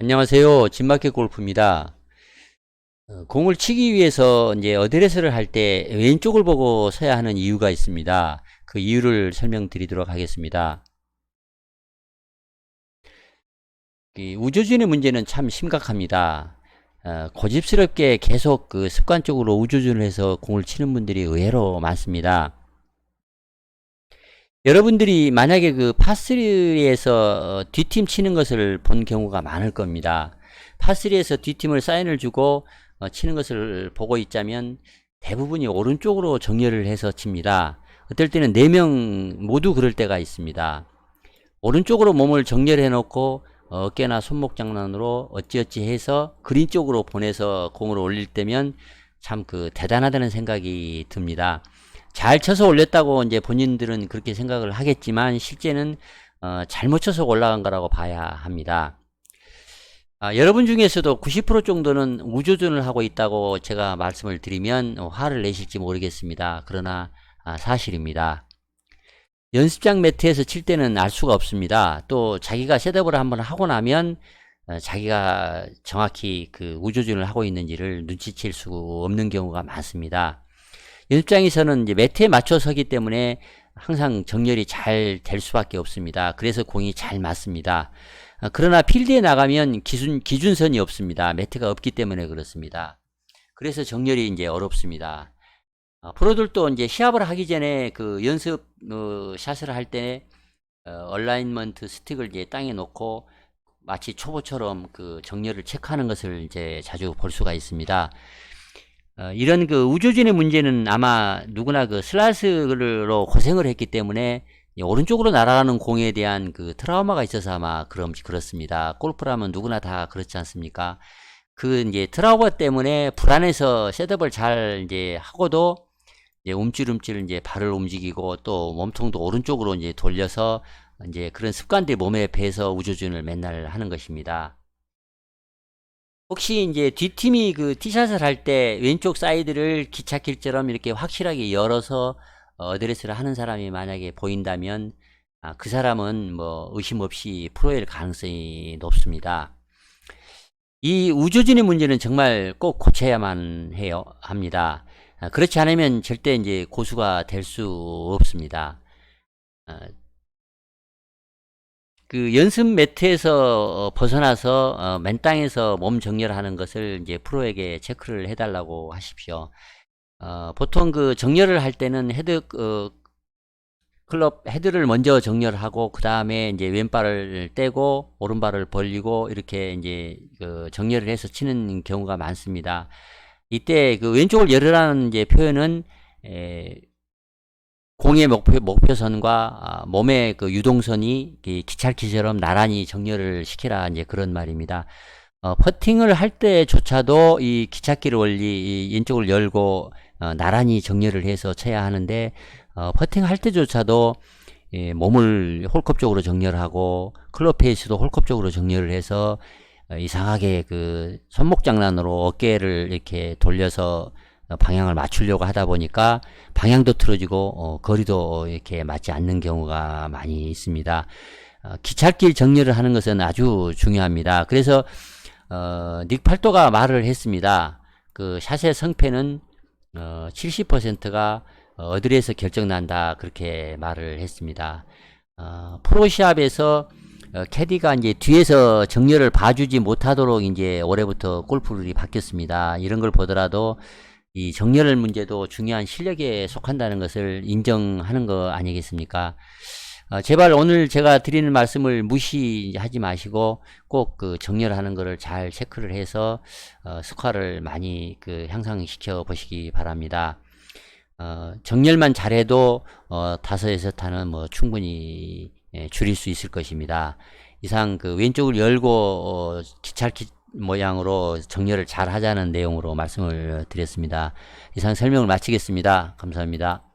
안녕하세요. 진마켓 골프입니다. 어, 공을 치기 위해서 이제 어드레스를 할 때 왼쪽을 보고 서야 하는 이유가 있습니다. 그 이유를 설명드리도록 하겠습니다. 이 우조준의 문제는 참 심각합니다. 어, 고집스럽게 계속 그 습관적으로 우조준을 해서 공을 치는 분들이 의외로 많습니다. 여러분들이 만약에 그 파3에서 뒷팀 치는 것을 본 경우가 많을 겁니다. 파3에서 뒷팀을 사인을 주고 어, 치는 것을 보고 있자면 대부분이 오른쪽으로 정렬을 해서 칩니다. 어떨 때는 4명 모두 그럴 때가 있습니다. 오른쪽으로 몸을 정렬해 놓고 어깨나 손목 장난으로 어찌어찌 해서 그린 쪽으로 보내서 공을 올릴 때면 참 그 대단하다는 생각이 듭니다. 잘 쳐서 올렸다고 이제 본인들은 그렇게 생각을 하겠지만 실제는 어, 잘못 쳐서 올라간 거라고 봐야 합니다. 아, 여러분 중에서도 90% 정도는 우조준을 하고 있다고 제가 말씀을 드리면 어, 화를 내실지 모르겠습니다. 그러나 아, 사실입니다. 연습장 매트에서 칠 때는 알 수가 없습니다. 또 자기가 셋업을 한번 하고 나면 어, 자기가 정확히 그 우조준을 하고 있는지를 눈치챌 수 없는 경우가 많습니다. 연습장에서는 이제 매트에 맞춰 서기 때문에 항상 정렬이 잘 될 수밖에 없습니다. 그래서 공이 잘 맞습니다. 아, 그러나 필드에 나가면 기준, 기준선이 없습니다. 매트가 없기 때문에 그렇습니다. 그래서 정렬이 이제 어렵습니다. 아, 프로들도 이제 시합을 하기 전에 그 연습 어, 샷을 할때 어, 얼라인먼트 스틱을 이제 땅에 놓고 마치 초보처럼 그 정렬을 체크하는 것을 이제 자주 볼 수가 있습니다. 어, 이런 그 우조진의 문제는 아마 누구나 그 슬라이스로 고생을 했기 때문에 이 오른쪽으로 날아가는 공에 대한 그 트라우마가 있어서 아마 그럼 그렇습니다. 골프라면 누구나 다 그렇지 않습니까? 그 이제 트라우마 때문에 불안해서 셋업을 잘 이제 하고도 이제 움찔움찔 이제 발을 움직이고 또 몸통도 오른쪽으로 이제 돌려서 이제 그런 습관들이 몸에 배서 우조준을 맨날 하는 것입니다. 혹시 이제 뒷팀이 그 티샷을 할 때 왼쪽 사이드를 기찻길처럼 이렇게 확실하게 열어서 어, 어드레스를 하는 사람이 만약에 보인다면 아, 그 사람은 뭐 의심 없이 프로일 가능성이 높습니다. 이 우조진의 문제는 정말 꼭 고쳐야만 해요 합니다. 아, 그렇지 않으면 절대 이제 고수가 될 수 없습니다. 아, 그 연습 매트에서 어, 벗어나서 어, 맨 땅에서 몸 정렬하는 것을 이제 프로에게 체크를 해달라고 하십시오. 어, 보통 그 정렬을 할 때는 헤드 어, 클럽 헤드를 먼저 정렬하고 그 다음에 이제 왼발을 떼고 오른발을 벌리고 이렇게 이제 그 정렬을 해서 치는 경우가 많습니다. 이때 그 왼쪽을 열으라는 이제 표현은 에, 공의 목표, 목표선과 아, 몸의 그 유동선이 이 기찰기처럼 나란히 정렬을 시키라 이제 그런 말입니다. 어, 퍼팅을 할 때조차도 이 기찻길 원리 이 왼쪽을 열고 어, 나란히 정렬을 해서 쳐야 하는데 어, 퍼팅 할 때조차도 예, 몸을 홀컵 쪽으로 정렬하고 클럽 페이스도 홀컵 쪽으로 정렬을 해서 어, 이상하게 그 손목 장난으로 어깨를 이렇게 돌려서 어, 방향을 맞추려고 하다 보니까 방향도 틀어지고 어, 거리도 이렇게 맞지 않는 경우가 많이 있습니다. 어, 기찻길 정렬을 하는 것은 아주 중요합니다. 그래서 어, 닉 팔도가 말을 했습니다. 그 샷의 성패는 어, 70%가 어드레에서 결정난다 그렇게 말을 했습니다. 어, 프로시합에서 어, 캐디가 이제 뒤에서 정렬을 봐주지 못하도록 이제 올해부터 골프룰이 바뀌었습니다. 이런 걸 보더라도 이 정렬 문제도 중요한 실력에 속한다는 것을 인정하는 거 아니겠습니까? 어, 제발 오늘 제가 드리는 말씀을 무시하지 마시고 꼭 그 정렬하는 것을 잘 체크를 해서 어, 스코어를 많이 그 향상시켜 보시기 바랍니다. 어, 정렬만 잘해도 어, 다섯 여섯 타는 뭐 충분히 예, 줄일 수 있을 것입니다. 이상 그 왼쪽을 열고 어, 기찰 기 모양으로 정렬을 잘 하자는 내용으로 말씀을 드렸습니다. 이상 설명을 마치겠습니다. 감사합니다.